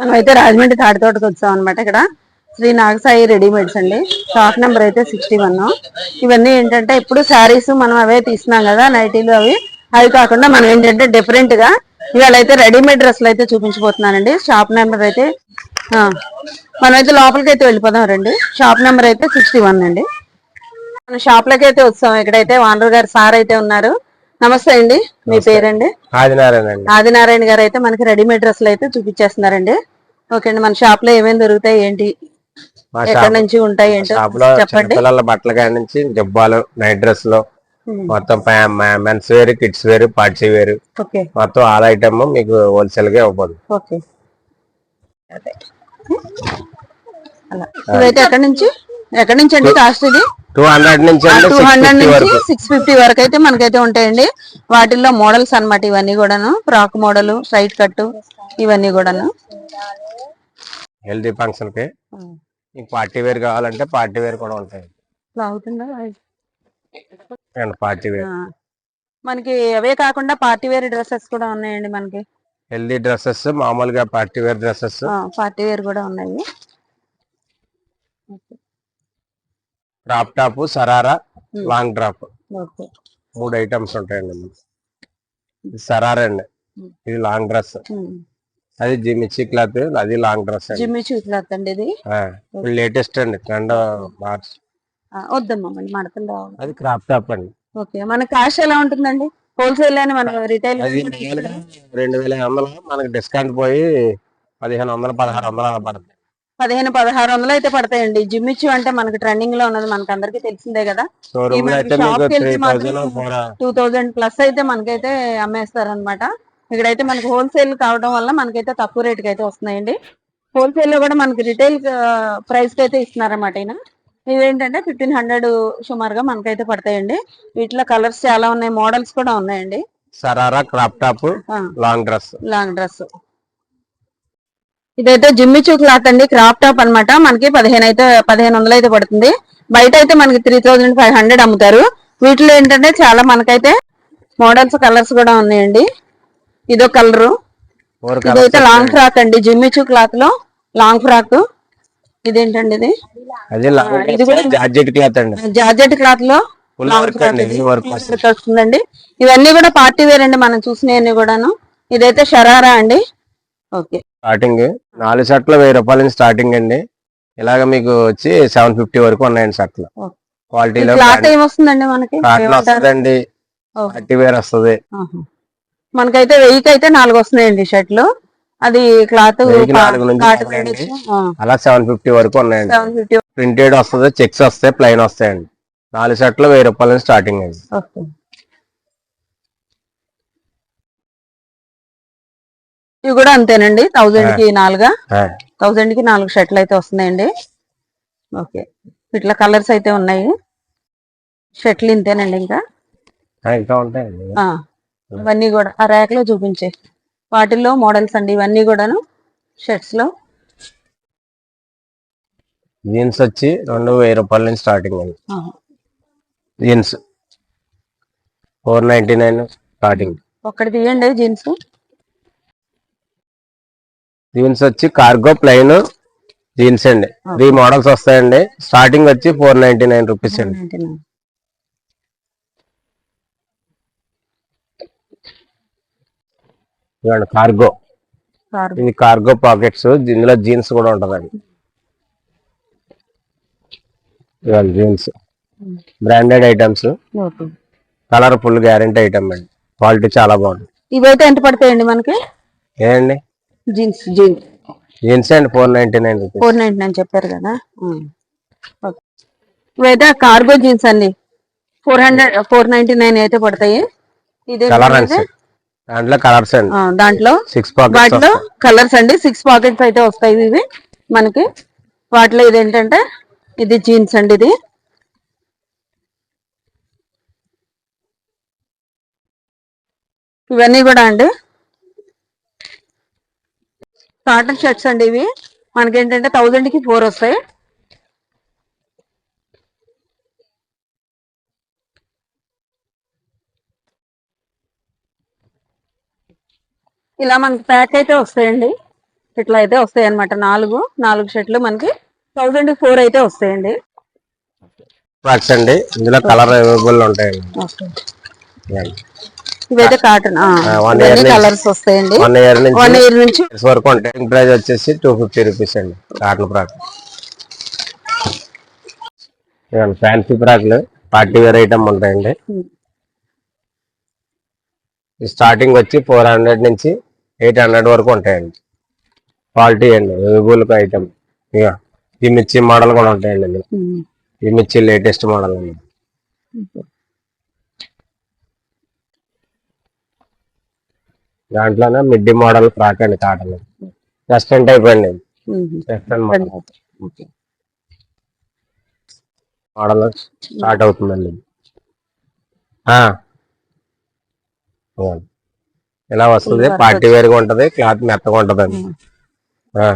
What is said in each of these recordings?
మనం అయితే రాజమండ్రి తాడితోటకి వచ్చాం అనమాట ఇక్కడ. శ్రీ నాగసాయి రెడీమేడ్స్ అండి. షాప్ నెంబర్ అయితే సిక్స్టీ వన్. ఇవన్నీ ఏంటంటే ఇప్పుడు శారీస్ మనం అవే తీసినాం కదా నైటీలు అవి. అవి కాకుండా మనం ఏంటంటే డిఫరెంట్గా ఇవాళ అయితే రెడీమేడ్ డ్రెస్సులు అయితే చూపించబోతున్నానండి. షాప్ నెంబర్ అయితే మనం అయితే లోపలికి అయితే వెళ్ళిపోదాం రండి. షాప్ నెంబర్ అయితే సిక్స్టీ వన్ అండి. మన షాప్లోకి అయితే వచ్చాం. ఇక్కడైతే వానరు గారు సార్ అయితే ఉన్నారు. నమస్తే అండి. మీ పేరండి? ఆదినారాయణ అండి. ఆదినారాయణ గారు అయితే మనకి రెడీమేడ్ డ్రెస్సులు అయితే చూపించేస్తున్నారండి. ఓకే అండి మన షాప్లో ఏమేమి దొరుకుతాయి ఏంటి? ఎక్కడ నుంచి ఉంటాయి ఏంటో చెప్పండి. చిన్నపిల్లల బట్టల కాడి నుంచి జబ్బాలు నైట్ డ్రెస్లో. మొత్తం men's wear kids wear party wear. మొత్తం ఆల్ ఐటమ్ మీకు హోల్సేల్గా ఇవ్వబోదు. ఓకే. అలా. ఎక్కడి నుంచి? ఎక్కడి నుంచి అండి కాస్ట్ ఇది? టూ హండ్రెడ్ నుంచి టూ హండ్రెడ్ నుంచి వరకు. సిక్స్ ఫిఫ్టీ వరకు అయితే మనకైతే ఉంటాయండి. వాటిల్లో మోడల్స్ అన్నమాట ఇవన్నీ కూడాను. ఫ్రాక్ మోడల్ సైడ్ కట్ ఇవన్నీ కూడాను. హెల్దీ ఫంక్షన్కి. పార్టీ వేర్ కావాలంటే పార్టీ వేర్ కూడా ఉంటాయి. Party wear. మనకి అవే కాకుండా పార్టీ వేర్ డ్రెస్సెస్ కూడా ఉన్నాయండి మనకి. హెల్దీ డ్రెస్సెస్ మామూలుగా party wear dresses. Party wear కూడా ఉన్నాయి. Crop top sharara Hmm. Long drop మూడు ఐటమ్స్ ఉంటాయండి. మనకి. ఇది సరారా అండి. Hmm. ఇది లాంగ్ డ్రెస్ అది జిమిచ్చి క్లాత్ అది లాంగ్ డ్రెస్ అండి. జిమ్మి చూపులాత్ అండి ఇది? లేటెస్ట్ అండి. ట్రెండ్ మార్చ్ వద్దమ్మా మళ్ళీ మడతలు రావాలి. అది క్రాప్ టాప్ అండి. ఓకే మన కాస్ట్ ఎలా ఉంటుందండి? హోల్సేల్ అని మన రిటైల్ రెండు వేల ఐదు వందలు మనకి డిస్కౌంట్ పోయి పదిహేను వందలు పదహారు వందలు అలా పడుతుంది. పదిహేను పదహారు వందలు అయితే పడతాయండి. జిమ్మిచ్చు అంటే మనకి ట్రెండింగ్లో ఉన్నది మనకి అందరికీ తెలిసిందే కదా. టూ థౌజండ్ ప్లస్ అయితే మనకైతే అమ్మేస్తారు అనమాట ఇక్కడైతే మనకి హోల్సేల్ కావడం వల్ల మనకైతే తక్కువ రేటుకి అయితే వస్తున్నాయండి. హోల్సేల్లో కూడా మనకి రిటైల్ ప్రైస్కి అయితే ఇస్తున్నారన్నమాట ఈయన. ఇవేంటంటే ఫిఫ్టీన్ హండ్రెడ్ సుమారుగా మనకైతే పడతాయండి. వీటిలో కలర్స్ చాలా ఉన్నాయి మోడల్స్ కూడా ఉన్నాయండి. Sharara crop top long dress long dress ఇదైతే జిమ్మిచూ క్లాత్ అండి. క్రాప్ టాప్ అన్నమాట. మనకి పదిహేను అయితే పదిహేను వందలు అయితే పడుతుంది. బయట అయితే మనకి త్రీ థౌజండ్ ఫైవ్ హండ్రెడ్ అమ్ముతారు. వీటిలో ఏంటంటే చాలా మనకైతే మోడల్స్ కలర్స్ కూడా ఉన్నాయండి. ఇదో కలరు. ఇదైతే లాంగ్ ఫ్రాక్ అండి. జిమ్మిచూ క్లాత్లో లాంగ్ ఫ్రాక్ ఇదేంటండి ఇది? లాంగ్ ఇది జార్జెట్ క్లాత్ అండి. జార్జెట్ క్లాత్లో వస్తుందండి. ఇవన్నీ కూడా పార్టీ వేర్ అండి మనం చూసినవన్నీ కూడాను. ఇదైతే షరారా అండి. ఓకే. స్టార్టింగ్ నాలుగు షర్ట్లు వెయ్యి రూపాయల నుంచి స్టార్టింగ్ అండి. ఇలాగ మీకు వచ్చి సెవెన్ ఫిఫ్టీ వరకు ఉన్నాయండి షర్ట్లు. క్వాలిటీలో కాటన్? వస్తుందండి. పార్టీ వేర్ వస్తుంది. మనకైతే వెయ్యికి అయితే నాలుగు వస్తున్నాయండి షర్ట్లు. అది క్లాత్. అలా సెవెన్ ఫిఫ్టీ వరకు ఉన్నాయండి. ప్రింటెడ్ వస్తుంది చెక్స్ వస్తాయి ప్లెయిన్ వస్తాయండి. నాలుగు షర్ట్లు వెయ్యి రూపాయల నుంచి స్టార్టింగ్ అండి. ఇవి కూడా అంతేనండి. థౌజండ్కి నాలుగా. థౌజండ్కి నాలుగు షర్ట్లు అయితే వస్తున్నాయండి. ఓకే. ఇట్లా కలర్స్ అయితే ఉన్నాయి. షర్ట్లు ఇంతేనండి ఇంకా. ఇవన్నీ కూడా ఆ ర్యాక్లో చూపించే. వాటిల్లో మోడల్స్ అండి. ఇవన్నీ కూడాను షర్ట్స్లో జీన్స్ వచ్చి రెండు వెయ్యి రూపాయల నుంచి స్టార్టింగ్ అండి. Jeans. Four ninety nine starting. ఒక్కటి తీయండి జీన్స్. జీన్స్ వచ్చి కార్గో ప్లెయిన్ జీన్స్ అండి. త్రీ మోడల్స్ వస్తాయండి. స్టార్టింగ్ వచ్చి ఫోర్ నైన్టీ నైన్ రూపీస్ అండి. ఇదిగోండి కార్గో ఇది కార్గో పాకెట్స్ ఇందులో జీన్స్ కూడా ఉంటదండి. ఇవాళ jeans branded items okay. Colour full guarantee item అండి. క్వాలిటీ చాలా బాగుంది. ఇవైతే ఎంత పడతాయండి మనకి? ఏనండి జీన్స్ జీన్స్. జీన్స్ అండి four ninety nine four ninety nine చెప్పారు కదా. ఇవైతే కార్గో జీన్స్ అండి. Four hundred four ninety nine అయితే పడతాయి. ఇదే దాంట్లో కలర్స్ అండి. దాంట్లో? సిక్స్ వాటిలో కలర్స్ అండి. సిక్స్ పాకెట్స్ అయితే వస్తాయి ఇవి మనకి. వాటిలో ఇది ఏంటంటే ఇది జీన్స్ అండి ఇది. ఇవన్నీ కూడా అండి. కాటన్ షర్ట్స్ అండి ఇవి. మనకి ఏంటంటే థౌజండ్కి ఫోర్ వస్తాయి. ఇలా మనకి ప్యాక్ అయితే వస్తాయండి. ఇట్లా అయితే వస్తాయి అన్నమాట నాలుగు నాలుగు షర్ట్లు మనకి థౌజండ్ ఫోర్ అయితే వస్తాయండి. ఫ్రాక్స్ అండి. ఇందులో కలర్ అవైలబుల్ ఉంటాయండి. ఇవైతే కాటన్ year నుంచి- కలర్స్ వస్తాయండి. వన్ ఇయర్ నుంచి వన్ ఇయర్ వరకు ఉంటాయి ప్రైస్ వచ్చేసి టూ ఫిఫ్టీ రూపీస్ అండి కాటన్ ఫ్రాక్ ఫ్యాన్సీ ఫ్రాక్లు పార్టీ వేర్ ఐటమ్ ఉంటాయండి. Hmm. స్టార్టింగ్ వచ్చి ఫోర్ హండ్రెడ్ నుంచి ఎయిట్ హండ్రెడ్ వరకు ఉంటాయండి. క్వాలిటీ అండి అవైలబుల్ ఐటమ్ ఇక ఈ మిర్చి మోడల్ కూడా ఉంటాయండి. ఉమ్. ఈ మిర్చి లేటెస్ట్ మోడల్ అండి. దాంట్లోనే మిడ్డీ మోడల్ ఫ్రాక్ అండి కాటన్. వెస్ట్రన్ టైప్ అండి. Western model. మోడల్ స్టార్ట్ అవుతుందండి. ఇలా వస్తుంది? పార్టీ వేర్గా ఉంటది క్లాత్ మెత్తగా ఉంటదండి ఆ.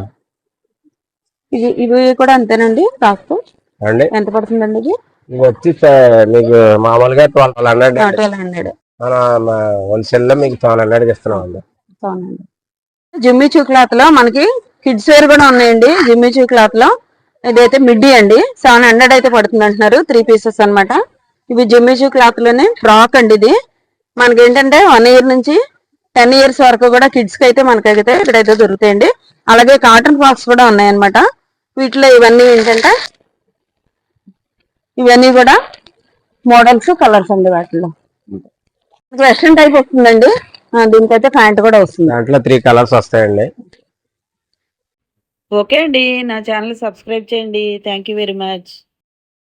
ఇవి ఇవి కూడా అంతేనండి కాస్ట్ అండి? ఎంత పడుతుందండి ఇది? వచ్చి మీకు మామూలుగా ట్వెల్వ్ హండ్రెడ్ ట్వెల్వ్ హండ్రెడ్ మన హోల్సేల్లో మీకు ట్వెల్వ్ హండ్రెడ్ ఇస్తున్నాం అండి. అవునండి జిమ్మిచూ క్లాత్లో మనకి కిడ్స్ వేర్ కూడా ఉన్నాయండి జిమ్మిచూ క్లాత్లో ఇదైతే మిడ్డీ అండి సెవెన్ హండ్రెడ్ అయితే పడుతుంది అంటున్నారు త్రీ పీసెస్ అన్నమాట. ఇవి జిమ్మిచూ క్లాత్లోనే ఫ్రాక్ అండి ఇది. మనకి ఏంటంటే వన్ ఇయర్ నుంచి టెన్ ఇయర్స్ వరకు కూడా కిడ్స్కి అయితే మనకైతే ఇక్కడైతే దొరుకుతాయండి. అలాగే కాటన్ ఫ్రాక్స్ కూడా ఉన్నాయన్నమాట. వీటిలో ఇవన్నీ ఏంటంటే ఇవన్నీ కూడా మోడల్స్ కలర్స్ అండి వాటిలో. వెస్ట్రన్ టైప్ వస్తుందండి. ఆ, దీనికైతే ప్యాంట్ కూడా వస్తుంది. దాంట్లో త్రీ కలర్స్ వస్తాయండి. ఓకే అండి. నా ఛానల్ సబ్స్క్రైబ్ చేయండి. Thank you very much